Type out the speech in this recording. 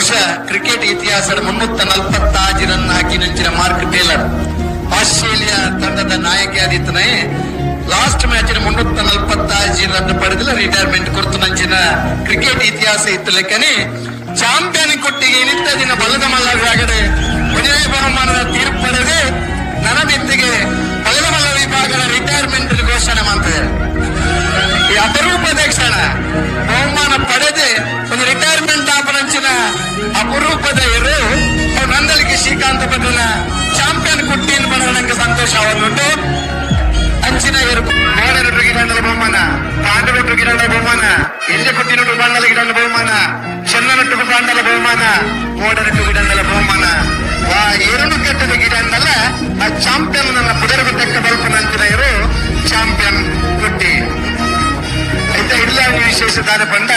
ಇತಿಹಾಸದ ಮುನ್ನೂತ್ತ ನಲ್ಪತ್ತಾಜಿ ರನ್ ಹಾಕಿ ನಂಚಿನ ಮಾರ್ಕ್ ಟೇಲರ್. ಆಸ್ಟ್ರೇಲಿಯಾ ತಂಡದ ನಾಯಕಿಯಾದಿತ್ತನೇ ಲಾಸ್ಟ್ ಮ್ಯಾಚ್ ಮುನ್ನೂತ್ತ ನಲ್ಪತ್ತಾಜಿ ರನ್ ಪಡೆದಿಲ್ಲ ರಿಟೈರ್ಮೆಂಟ್ ಕೊಡ್ತು ನಂಚಿನ ಕ್ರಿಕೆಟ್ ಇತಿಹಾಸ ಇತ್ತು ಲೆಕ್ಕನೆ ಚಾಂಪಿಯನ್ ಕೊಟ್ಟಿಗೆ ನಿಂತ ದಿನ ಬಲದ ಮಲ್ಲರಾಗದೆ ವಿಜಯ ಬಹುಮಾನದ ತೀರ್ಪು ಪಡೆದು ನನಮಿತ್ತಿಗೆ ಬಲದ ಮಲ್ಲ ವಿಭಾಗದ ರಿಟೈರ್ಮೆಂಟ್ ಘೋಷಣೆ ಮಾಡ್ತದೆ ಈ ಅಪರೂಪದ ಕ್ಷಣ. ಅಪರೂಪದ ಇರು ಅವ್ರು ಶ್ರೀಕಾಂತ ಪಟ್ಟಣ ಚಾಂಪಿಯನ್ ಕುಟ್ಟಿನ ಬಣ್ಣಕ್ಕೆ ಸಂತೋಷ ಅವನ್ನುಂಟು ಅಂಚಿನ ಎರು ಬೋಡರ ಗಿಡಂಡಲ ಬಹುಮಾನ ಪಾಂಡವ ಗಿಡಂಡ ಬಹುಮಾನ ಎಲ್ಲಿ ಕೊಟ್ಟಿನ ಬಾಂಡಲ ಗಿಡಂಡ ಬಹುಮಾನ ಚೆನ್ನನಟ್ಟು ಬಾಂಡಲ ಬಹುಮಾನ ಮೋಡರಟ್ಟು ಗಿಡಂಡಲ ಬಹುಮಾನ. ಆ ಎರಡು ಕೆಟ್ಟದ ಗಿಡಂಡಲ ಆ ಚಾಂಪಿಯನ್ ನನ್ನ ಪುದರವ ತಕ್ಕ ಬಲ್ಪನ ಅಂಚಿನ ಇರು ಚಾಂಪಿಯನ್ ಕೊಟ್ಟಿ. ಅಂತ ಇಲ್ಲ ವಿಶೇಷ ದಾನ ಪಂಡ